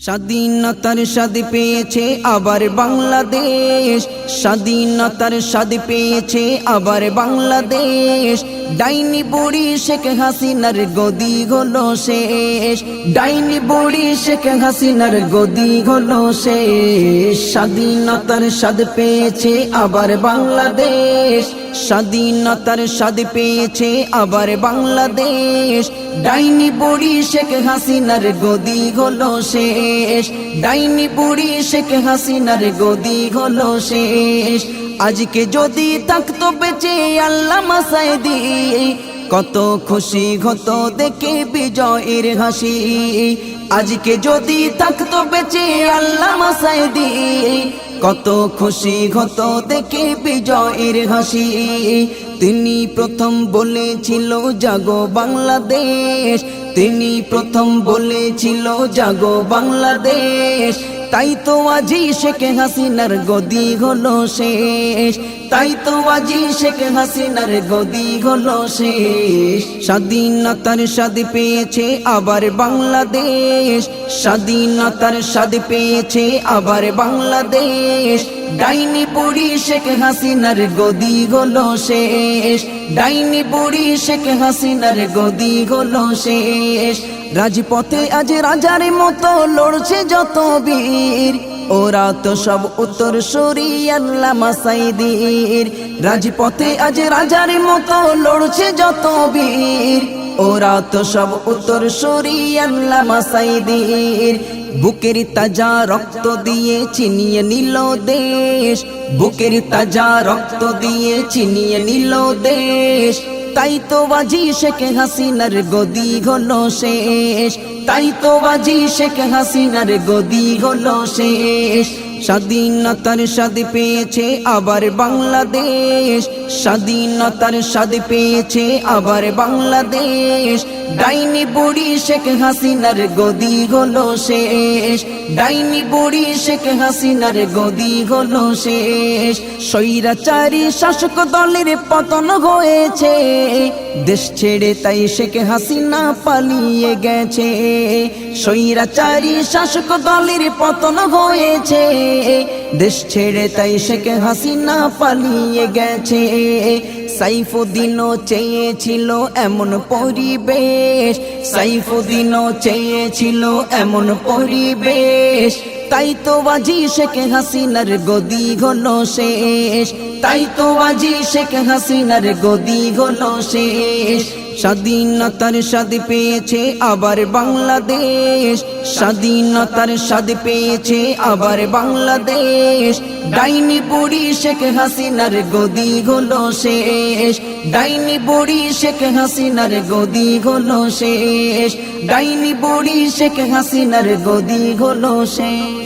স্বাধীনতার স্বাদ পেয়েছে আবার বাংলাদেশ। স্বাধীনতার স্বাদ পেয়েছে আবার বাংলাদেশ। ডাইনি বুড়ি শেখ হাসিনার গদি হলো শেষ। ডাইনি বুড়ি শেখ হাসিনার গদি হলো শেষ। স্বাধীনতার স্বাদ পেয়েছে আবার বাংলাদেশ। স্বাধীনতার স্বাদ পেয়েছে আবার বাংলাদেশ। ডাইনি বুড়ি শেখ হাসিনার গদি হলো শেষ। ডাইনি বুড়ি শেখ হাসিনার গদি হলো শেষ। আজকে যদি থাকতো বেঁচে আল্লাহ মাসাই দিয়ে। কত খুশি হতো দেখে বিজয়ের হাসি। আজকে যদি থাকতো বেঁচে আল্লাহ মাসাই দিয়ে। কত খুশি হত দেখে বিজয়ের হাসি। তিনি প্রথম বলেছিল, জাগো বাংলাদেশ। তিনি প্রথম বলেছিল, জাগো বাংলাদেশ। তাই তো আজি শেখ হাসিনার গদি হলো শেষ। তাই তো আজি শেখ হাসিনার গদি হলো শেষ। স্বাধীনতার স্বাদ পেয়েছে আবার বাংলাদেশ। স্বাধীনতার স্বাদ পেয়েছে আবার বাংলাদেশ। ডাইনি বুড়ি শেখ হাসিনার গদি হলো শেষ। ডাইনি বুড়ি শেখ হাসিনার গদি হলো শেষ। রাজপথে আজ রাজার মতো লড়ছে যত বীর। ওরা তো সব উত্তর সরি রাজপথে আজ রাজার মতো লড়ছে যত বীর। ওরা তো সব উত্তর সরি বুকের তাজা রক্ত দিয়ে চিনিয়ে নিল দেশ। বুকের তাজা রক্ত দিয়ে চিনিয়ে নিল দেশ। তাই তো বাজি শেখ হাসিনার গদি হলো শেষ। তাই তো বাজি শেখ হাসিনার গদি হলো শেষ। স্বাধীনতার স্বাদ পেয়েছে আবার বাংলাদেশ। স্বাধীনতার স্বাদ পেয়েছে আবার বাংলাদেশ। ডাইনি বুড়ি শেখ হাসিনার গদি হলো শেষ। ডাইনি বুড়ি শেখ হাসিনার গদি হলো শেষ। স্বৈরাচারী শাসক দলের পতন হয়েছে। দেশ ছেড়ে তাই শেখ হাসিনা পালিয়ে গেছে। স্বৈরাচারী শাসক দলের পতন হয়েছে। দেশ ছেড়ে তাই শেখ হাসিনা পালিয়ে গেছে। সাইফুদ্দিনও চেয়েছিল এমন পরিবেশ। সাইফুদ্দিনও চেয়েছিল এমন পরিবেশ। তাই তো বাজি শেখ হাসিনার গদি হলো শেষ। তাই তো বাজি শেখ হাসিনার গদি হলো শেষ। স্বাধীনতার স্বাদ পেয়েছে আবার বাংলাদেশ। স্বাধীনতার স্বাদ পেয়েছে আবার বাংলাদেশ। ডাইনি বুড়ি শেখ হাসিনার গদি হলো শেষ। ডাইনি বুড়ি শেখ হাসিনার গদি হলো শেষ। ডাইনি বুড়ি শেখ হাসিনার গদি হলো শেষ।